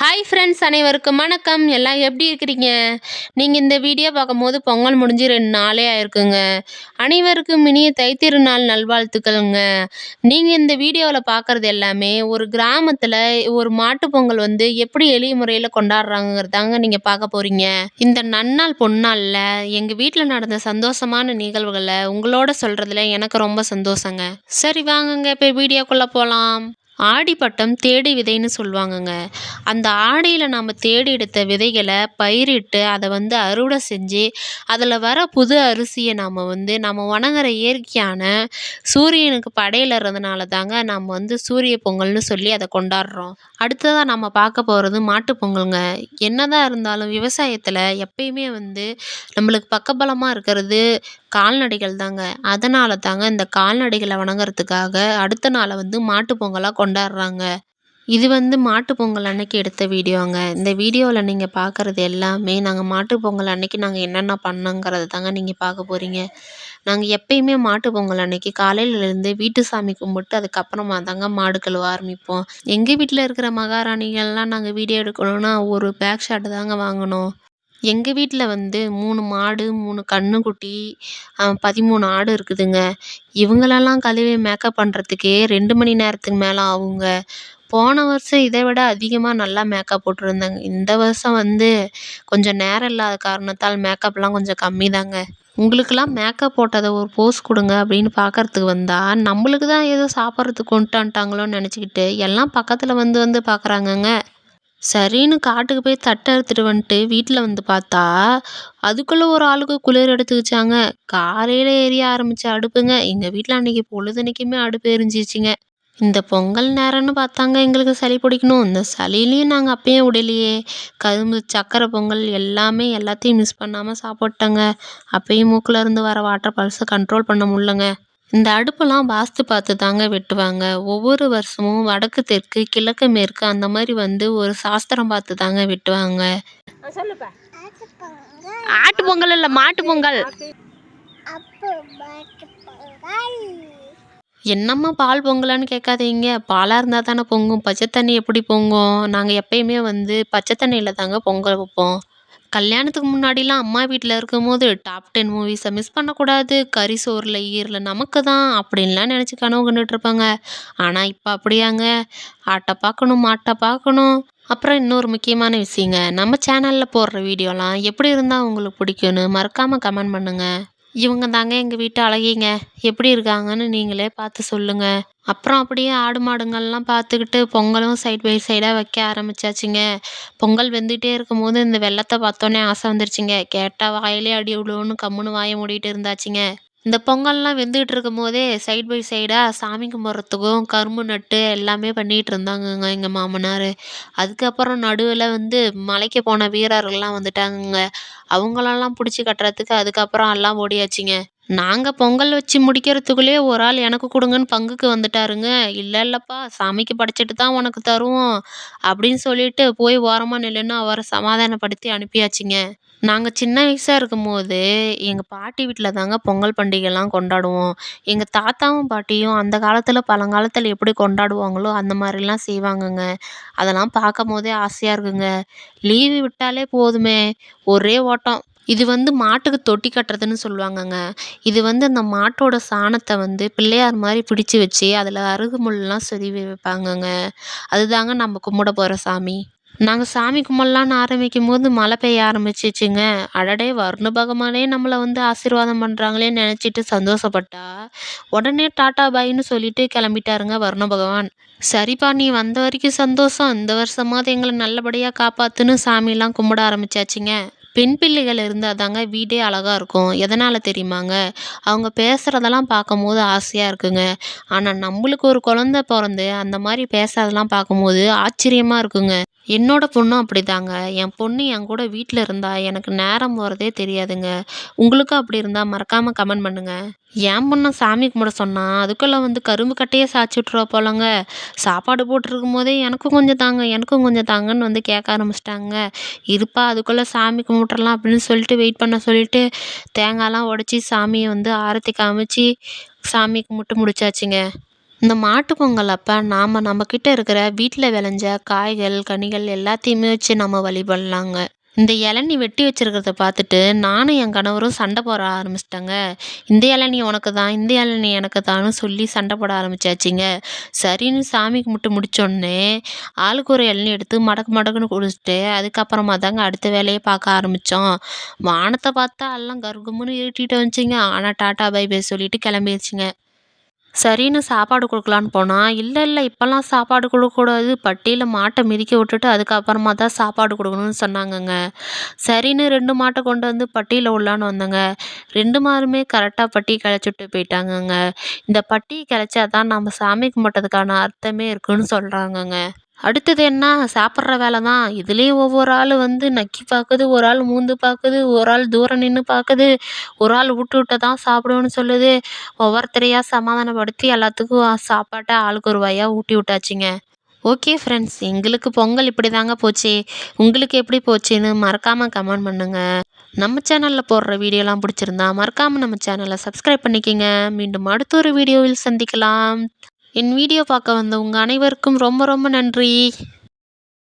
Hi friends அனைவருக்கும் வணக்கம். எல்லாம் எப்படி இருக்கிறீங்க? நீங்கள் இந்த வீடியோ பார்க்கும்போது பொங்கல் முடிஞ்சு ரெண்டு நாளே ஆயிருக்குங்க. அனைவருக்கும் இனிய தைத்திருநாள் நல்வாழ்த்துக்கள்ங்க. நீங்கள் இந்த வீடியோவில் பார்க்குறது எல்லாமே ஒரு கிராமத்தில் ஒரு மாட்டு பொங்கல் வந்து எப்படி எளிய முறையில் கொண்டாடுறாங்கிறதாங்க நீங்கள் பார்க்க போகிறீங்க இந்த நன்னாள் பொன்னாளில் எங்கள் வீட்டில் நடந்த சந்தோஷமான நிகழ்வுகளை உங்களோட சொல்கிறதுல எனக்கு ரொம்ப சந்தோஷங்க. சரி வாங்குங்க இப்போ வீடியோக்குள்ளே போகலாம் ஆடிப்பட்டம் தேடி விதைன்னு சொல்லுவாங்கங்க. அந்த ஆடியில் நாம் தேடி எடுத்த விதைகளை பயிரிட்டு அதை வந்து அறுவடை செஞ்சு அதில் வர புது அரிசியை நாம் வந்து நம்ம வணங்குற இயற்கையான சூரியனுக்கு படையிலறதுனால தாங்க நம்ம வந்து சூரிய பொங்கல்னு சொல்லி அதை கொண்டாடுறோம். அடுத்ததாக நம்ம பார்க்க போகிறது மாட்டுப் பொங்கலுங்க. என்னதான் இருந்தாலும் விவசாயத்தில் எப்பயுமே வந்து நம்மளுக்கு பக்கபலமாக இருக்கிறது கால்நடைகள் தாங்க. அதனால தாங்க இந்த கால்நடைகளை வணங்குறதுக்காக அடுத்த நாளை வந்து மாட்டுப் பொங்கலாக கொண்டாடுறாங்க. இது வந்து மாட்டு பொங்கல் அன்னைக்கு எடுத்த வீடியோங்க. இந்த வீடியோவில் நீங்கள் பார்க்குறது எல்லாமே நாங்கள் மாட்டு பொங்கல் அன்னைக்கு நாங்கள் என்னென்ன பண்ணோங்கிறது தாங்க நீங்கள் பார்க்க போகிறீங்க நாங்கள் எப்பயுமே மாட்டுப் பொங்கல் அன்னைக்கு காலையிலேருந்து வீட்டு சாமி கும்பிட்டு அதுக்கப்புறமா தாங்க மாடு கழுவ ஆரம்பிப்போம். எங்கள் வீட்டில் இருக்கிற மகாராணிகள்லாம் நாங்கள் வீடியோ எடுக்கணும்னா ஒரு பேக் ஷாட்டு தாங்க வாங்கினோம் எங்கள் வீட்டில் வந்து மூணு மாடு மூணு கன்றுக்குட்டி பதிமூணு ஆடு இருக்குதுங்க. இவங்களெல்லாம் கழுவி மேக்கப் பண்ணுறதுக்கே ரெண்டு மணி நேரத்துக்கு மேலே ஆகுங்க. போன வருஷம் இதை விட அதிகமாக நல்லா மேக்கப் போட்டிருந்தேங்க. இந்த வருஷம் வந்து கொஞ்சம் நேரம் இல்லாத காரணத்தால் மேக்கப்லாம் கொஞ்சம் கம்மி தாங்க உங்களுக்கெல்லாம் மேக்கப் போட்டதை ஒரு போஸ் கொடுங்க அப்படின்னு பார்க்கறதுக்கு வந்தால் நம்மளுக்கு தான் ஏதோ சாப்பிட்றதுக்கு கொண்டுட்டு வந்துட்டாங்களோன்னு நினச்சிக்கிட்டு எல்லாம் பக்கத்தில் வந்து வந்து பார்க்குறாங்கங்க. சரின்னு காட்டுக்கு போய் தட்டை அறுத்துட்டு வந்துட்டு வீட்டில் வந்து பார்த்தா அதுக்குள்ளே ஒரு ஆளுக்கு குளிர் எடுத்துக்கிச்சாங்க. காலையில் எரிய ஆரம்பித்த அடுப்புங்க. எங்கள் வீட்டில் அன்றைக்கி பொழுதன்னைக்குமே அடுப்பு எரிஞ்சிச்சுங்க இந்த பொங்கல் நேரம்னு பார்த்தாங்க எங்களுக்கு சளி பிடிக்கணும். இந்த சளிலையும் நாங்கள் அப்பயும் விடலையே கரும்பு சக்கரை பொங்கல் எல்லாமே எல்லாத்தையும் மிஸ் பண்ணாமல் சாப்பிட்டோங்க. அப்பயும் மூக்கில் இருந்து வர வாட்டர் பல்ஸை கண்ட்ரோல் பண்ண முடிலங்க இந்த அடுப்பெல்லாம் வாஸ்து பார்த்து தாங்க வெட்டுவாங்க. ஒவ்வொரு வருஷமும் வடக்கு தெற்கு கிழக்கு மேற்கு அந்த மாதிரி வந்து ஒரு சாஸ்திரம் பார்த்து தாங்க வெட்டுவாங்க. ஆட்டு பொங்கல் இல்லை மாட்டு பொங்கல். அப்போ பாட்டு பொங்கல் என்னம்மா பால் பொங்கலான்னு கேட்காதீங்க. பாலாக இருந்தால் தானே பொங்கும். பச்சை தண்ணி எப்படி பொங்கும்? நாங்கள் எப்பயுமே வந்து பச்சை தண்ணியில் தாங்க பொங்கல் வைப்போம். கல்யாணத்துக்கு முன்னாடிலாம் அம்மா வீட்டில் இருக்கும்போது டாப் டென் மூவிஸை மிஸ் பண்ணக்கூடாது. கறி சோறில் ஈரில் நமக்கு தான் அப்படின்லாம் நினச்சி கனவு கண்டுட்டு இருப்பாங்க. ஆனால் இப்போ அப்படியாங்க? ஆட்டை பார்க்கணும் மாட்டை பார்க்கணும். அப்புறம் இன்னொரு முக்கியமான விஷயங்க நம்ம சேனலில் போடுற வீடியோலாம் எப்படி இருந்தால் உங்களுக்கு பிடிக்கும்னு மறக்காமல் கமெண்ட் பண்ணுங்கள் இவங்க தாங்க எங்கள் வீட்டு அழகிங்க. எப்படி இருக்காங்கன்னு நீங்களே பார்த்து சொல்லுங்கள் அப்புறம் அப்படியே ஆடு மாடுங்கள்லாம் பார்த்துக்கிட்டு பொங்கலும் சைட் பை சைடாக வைக்க ஆரம்பிச்சாச்சுங்க. பொங்கல் வெந்துகிட்டே இருக்கும்போது இந்த வெள்ளத்தை பார்த்தோன்னே ஆசை வந்துருச்சுங்க. கேட்டால் வாயிலே அடி விழுவுன்னு கம்முன்னு வாயை மூடிட்டு இருந்தாச்சுங்க. இந்த பொங்கல்லாம் வெந்துகிட்டு இருக்கும் போதே சைட் பை சைடாக சாமி கும்பிட்றதுக்கும் கரும்பு நட்டு எல்லாமே பண்ணிகிட்டு இருந்தாங்கங்க எங்கள் மாமனார். அதுக்கப்புறம் நடுவில் வந்து மலைக்கு போன வீரர்கள்லாம் வந்துட்டாங்கங்க. அவங்களெல்லாம் பிடிச்சி கட்டுறதுக்கு அதுக்கப்புறம் எல்லாம் ஓடியாச்சுங்க. நாங்கள் பொங்கல் வச்சு முடிக்கிறதுக்குள்ளேயே ஒரு ஆள் எனக்கு கொடுங்கன்னு பங்குக்கு வந்துட்டாருங்க. இல்லை இல்லைப்பா சாமிக்கு படைச்சிட்டு தான் உனக்கு தருவோம் அப்படின்னு சொல்லிட்டு போய் ஓரமாக நில்லுன்னு அவரை சமாதானப்படுத்தி அனுப்பியாச்சுங்க. நாங்கள் சின்ன வயசாக இருக்கும்போது எங்கள் பாட்டி வீட்டில் தாங்க பொங்கல் பண்டிகைலாம் கொண்டாடுவோம். எங்கள் தாத்தாவும் பாட்டியும் அந்த காலத்தில் பழங்காலத்தில் எப்படி கொண்டாடுவாங்களோ அந்த மாதிரிலாம் செய்வாங்கங்க. அதெல்லாம் பார்க்கும் போதே ஆசையாக இருக்குங்க. லீவு விட்டாலே போதுமே ஒரே ஓட்டம். இது வந்து மாட்டுக்கு தொட்டி கட்டுறதுன்னு சொல்லுவாங்கங்க. இது வந்து அந்த மாட்டோட சாணத்தை வந்து பிள்ளையார் மாதிரி பிடிச்சி வச்சு அதில் அருகுமுள்லாம் சொருவி வைப்பாங்கங்க. அதுதாங்க நம்ம கும்பிட போகிற சாமி. நாங்கள் சாமி கும்பலான்னு ஆரம்பிக்கும் போது மழை பெய்ய ஆரம்பிச்சிச்சுங்க. அடடே வருண பகவானே நம்மளை வந்து ஆசீர்வாதம் பண்ணுறாங்களே நினச்சிட்டு சந்தோஷப்பட்டா. உடனே டாட்டா பாய்னு சொல்லிட்டு கிளம்பிட்டாருங்க வருண பகவான். சரிப்பா நீ வந்த வரைக்கும் சந்தோஷம். இந்த வருஷமாவது எங்களை நல்லபடியாக காப்பாற்றுன்னு சாமிலாம் கும்பிட ஆரம்பிச்சாச்சுங்க. பெண் பிள்ளைகள் இருந்தால் தாங்க வீடே அழகாக இருக்கும். எதனால் தெரியுமாங்க? அவங்க பேசுகிறதெல்லாம் பார்க்கும்போது ஆசையாக இருக்குங்க. ஆனால் நம்மளுக்கு ஒரு குழந்த பிறந்து அந்த மாதிரி பேசுறதெல்லாம் பார்க்கும்போது ஆச்சரியமாக இருக்குங்க. என்னோடய பொண்ணும் அப்படிதாங்க. என் பொண்ணு என் கூட வீட்டில் இருந்தால் எனக்கு நேரம் போகிறதே தெரியாதுங்க. உங்களுக்கும் அப்படி இருந்தால் மறக்காமல் கமெண்ட் பண்ணுங்கள் என் பொண்ணை சாமி கும்பிட சொன்னால் அதுக்குள்ளே வந்து கரும்பு கட்டையே சாய்ச்சி விட்ருவா போலங்க. சாப்பாடு போட்டிருக்கும் போதே எனக்கும் கொஞ்சம் தாங்க எனக்கும் கொஞ்சம் தாங்கன்னு வந்து கேட்க ஆரம்பிச்சிட்டாங்க. இருப்பா அதுக்குள்ளே சாமி கும்பிட்றலாம் அப்படின்னு சொல்லிட்டு வெயிட் பண்ண சொல்லிட்டு தேங்காய்லாம் உடச்சி சாமியை வந்து ஆரத்தி காமிச்சு சாமி கும்பிட்டு முடிச்சாச்சுங்க. இந்த மாட்டு பொங்கல் அப்போ நாம் நம்மக்கிட்ட இருக்கிற வீட்டில் விளைஞ்ச காய்கள் கனிகள் எல்லாத்தையுமே வச்சு நம்ம வழிபடலாங்க. இந்த இளநி வெட்டி வச்சிருக்கிறத பார்த்துட்டு நானும் என் கணவரும் சண்டை போட ஆரம்பிச்சிட்டேங்க. இந்த இளநி உனக்கு தான் இந்த இளநி எனக்கு தான்னு சொல்லி சண்டை போட ஆரம்பிச்சாச்சுங்க. சரின்னு சாமி கும்பிட்டு முடிச்சோடனே ஆளுக்கு ஒரு இளநி எடுத்து மடக்கு மடக்குன்னு குடிச்சிட்டு அதுக்கப்புறமா தாங்க அடுத்த வேலையை பார்க்க ஆரம்பித்தோம் வானத்தை பார்த்தா எல்லாம் கருகும்னு இருட்டிட்டு வந்துச்சுங்க. ஆனால் டாட்டா பை பை சொல்லிட்டு கிளம்பிடுச்சுங்க சரின்னு சாப்பாடு கொடுக்கலான்னு போனால் இல்லை இல்லை இப்போல்லாம் சாப்பாடு கொடுக்கக்கூடாது பட்டியில் மாட்டை மிதிக்க விட்டுட்டு அதுக்கப்புறமா தான் சாப்பாடு கொடுக்கணும்னு சொன்னாங்கங்க. சரின்னு ரெண்டு மாட்டை கொண்டு வந்து பட்டியில் உள்ளான்னு வந்தேங்க. ரெண்டு மாருமே கரெக்டாக பட்டி கிளச்சி விட்டு போயிட்டாங்கங்க. இந்த பட்டி கிளச்சா தான் நம்ம சாமி கும்பிட்டதுக்கான அர்த்தமே இருக்குன்னு சொல்கிறாங்கங்க அடுத்தது என்ன? சாப்பிட்ற வேலை தான் இதுலேயும் ஒவ்வொரு ஆள் வந்து நக்கி பார்க்குது ஒரு ஆள் மூந்து பார்க்குது ஒரு ஆள் தூரம் நின்று பார்க்குது ஒரு ஆள் விட்டு விட்டு தான் சாப்பிடுவேன்னு சொல்லுது. ஒவ்வொருத்தரையாக சமாதானப்படுத்தி எல்லாத்துக்கும் சாப்பாட்டை ஆளுக்கு ஒரு வாயாக ஊட்டி விட்டாச்சுங்க. ஓகே ஃப்ரெண்ட்ஸ் எங்களுக்கு பொங்கல் இப்படி தாங்க போச்சு. உங்களுக்கு எப்படி போச்சுன்னு மறக்காமல் கமெண்ட் பண்ணுங்கள் நம்ம சேனலில் போடுற வீடியோலாம் பிடிச்சிருந்தா மறக்காமல் நம்ம சேனலை சப்ஸ்கிரைப் பண்ணிக்கோங்க. மீண்டும் அடுத்த ஒரு வீடியோவில் சந்திக்கலாம். என் வீடியோ பார்க்க வந்த உங்கள் அனைவருக்கும் ரொம்ப ரொம்ப நன்றி.